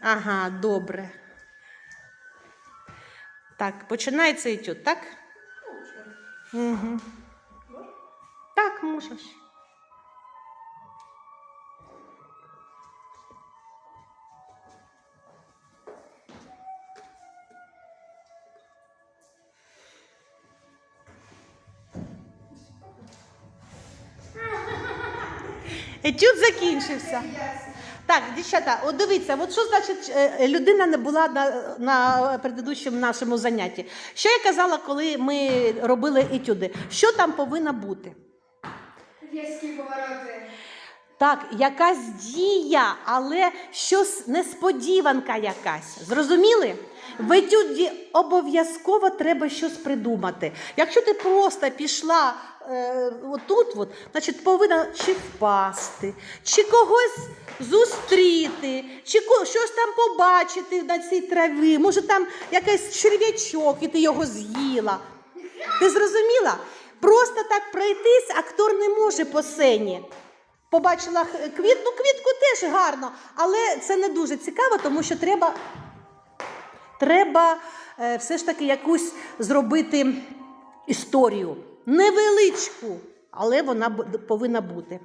Ага, добре. Так, починається етюд, так? Угу. Так, можеш. Етюд закінчився. Так, дівчата, от дивіться, от що значить е, людина не була на, на предыдущому нашому занятті. Що я казала, коли ми робили етюди? Що там повинно бути? Різкі повороти. Так, якась дія, але щось несподіванка якась. Зрозуміли? В етюді обов'язково треба щось придумати. Якщо ти просто пішла е, отут, от, значить повинна чи впасти, чи когось зустріти, чи щось там побачити на цій траві. Може, там якийсь черв'ячок, і ти його з'їла. Ти зрозуміла? Просто так пройтись актор не може по сцені. Побачила х- квіт, ну квітку теж гарно, але це не дуже цікаво, тому що треба, треба е, все ж таки якусь зробити історію. Невеличку, але вона повинна бути.